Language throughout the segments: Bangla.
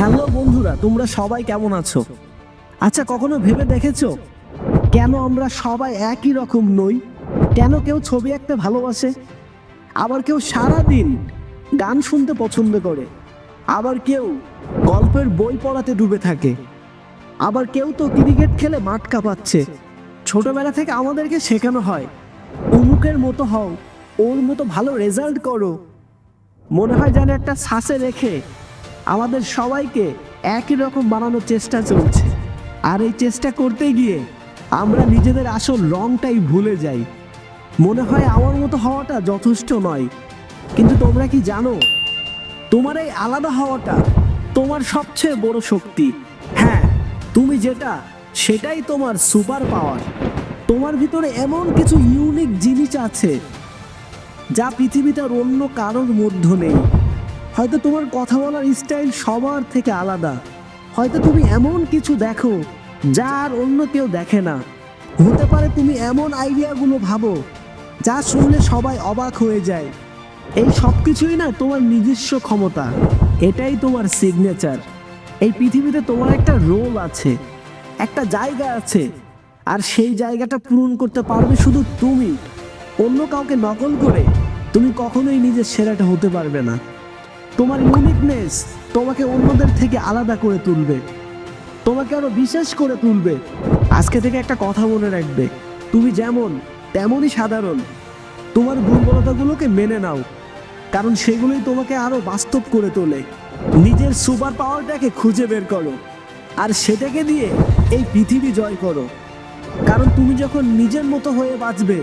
হ্যালো বন্ধুরা, তোমরা সবাই কেমন আছো? আচ্ছা কখনো ভেবে দেখেছ? কেন আমরা সবাই একই রকম নই? কেন কেউ ছবি আঁকতে ভালোবাসে? আবার কেউ সারা দিন গান শুনতে পছন্দ করে? আবার কেউ গল্পের বই পড়াতে ডুবে থাকে? আবার কেউ তো ক্রিকেট খেলে মাঠ কাঁপাচ্ছে ছোটবেলা থেকে আমাদেরকে শেখানো হয় অমুকের মতো হও, ওর মতো ভালো রেজাল্ট করো। মনে হয় যেন একটা শ্বাসে রেখে আমাদের সবাইকে একই রকম বানানোর চেষ্টা চলছে। আর এই চেষ্টা করতে গিয়ে আমরা নিজেদের আসল রংটাই ভুলে যাই। মনে হয় আমার মতো হওয়াটা যথেষ্ট নয়। কিন্তু তোমরা কি জানো? তোমার এই আলাদা হওয়াটা তোমার সবচেয়ে বড় শক্তি। হ্যাঁ তুমি যেটা, সেটাই তোমার সুপার পাওয়ার। তোমার ভিতরে এমন কিছু ইউনিক জিনিস আছে, যা পৃথিবীতে আর অন্য কারোর মধ্যে নেই। হয়তো তোমার কথা বলার স্টাইল সবার থেকে আলাদা। হয়তো তুমি এমন কিছু দেখো যা আর অন্য কেউ দেখে না। হতে পারে তুমি এমন আইডিয়াগুলো ভাবো যা শুনলে সবাই অবাক হয়ে যায়। এই সব কিছুই না তোমার নিজস্ব ক্ষমতা। এটাই তোমার সিগনেচার এই পৃথিবীতে তোমার একটা রোল আছে, একটা জায়গা আছে, আর সেই জায়গাটা পূরণ করতে পারবে শুধু তুমি। অন্য কাউকে নকল করে তুমি কখনোই নিজের সেরাটা হতে পারবে না। তোমার ইউনিকনেস তোমাকে অন্যদের থেকে আলাদা করে তুলবে। তোমাকে আরও বিশেষ করে তুলবে। আজকে থেকে একটা কথা মনে রাখবে। তুমি যেমন, তেমনই সাধারণ। তোমার দুর্বলতাগুলোকে মেনে নাও। কারণ সেগুলোই তোমাকে আরও বাস্তব করে তোলে। নিজের সুপার পাওয়ারটাকে খুঁজে বের করো। আর সেটাকে দিয়ে এই পৃথিবী জয় করো। কারণ তুমি যখন নিজের মতো হয়ে বাঁচবে,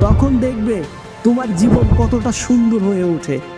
তখন দেখবে তোমার জীবন কতটা সুন্দর হয়ে ওঠে।